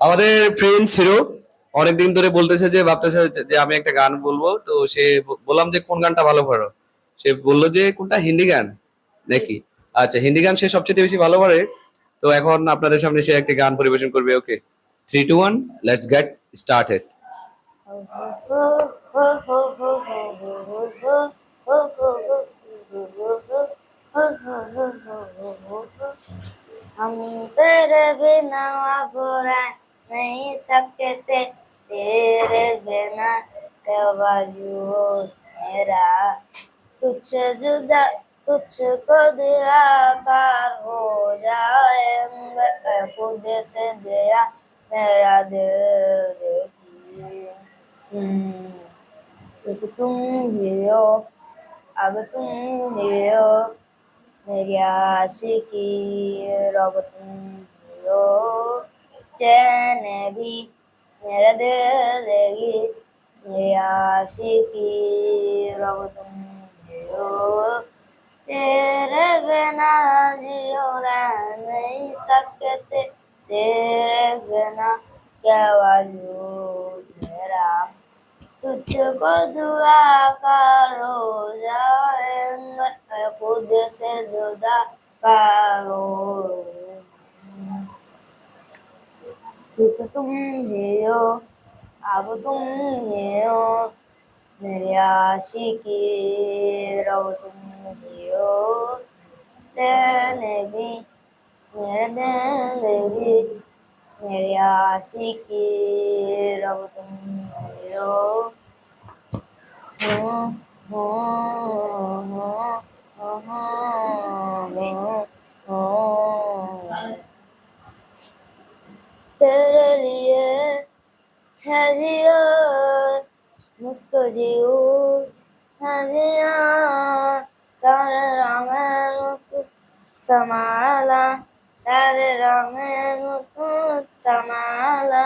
আমাদের friend hero অনেকদিন ধরে বলতেছে যে, ভাবতেছে যে আমি একটা গান বলব। তো সে বললাম যে, কোন গানটা ভালো পারো সে বলল যে, কোনটা? হিন্দি গান নাকি? আচ্ছা হিন্দি গান সে সবচেয়ে বেশি ভালো পারে। তো এখন আপনাদের সামনে সে একটা গান পরিবেশন করবে। Okay three two one let's get started আমি তেরে বিনা আবরায় नहीं सकते तेरे बिना कवालू मेरा। तुझ जुदा तुझको दिया कार हो जाएँगे खुद से दिया मेरा दिल हम्म, तुम ही हो अब तुम ही हो मेरी आशिकी रब तुम ही हो। चैन भी मेरा दिल देगी मेरी आशिकी रब तुम हो। तेरे बिना जियो रह नहीं सकते, तेरे बिना क्या वालू मेरा। तुझको दुआ करो जाएँगे खुद से जुदा करो तुम तुम ही हो अब तुम ही हो मेरी आशिकी रब तुम ही हो चैन भी मेरे भी मेरी आशिकी रब तुम ही हो हो हो हो हो हो हो तेरे लिए है जिया मुझको जीऊ है जिया सारे रंग मुकुट समाला सारे रंग मुकुट समाला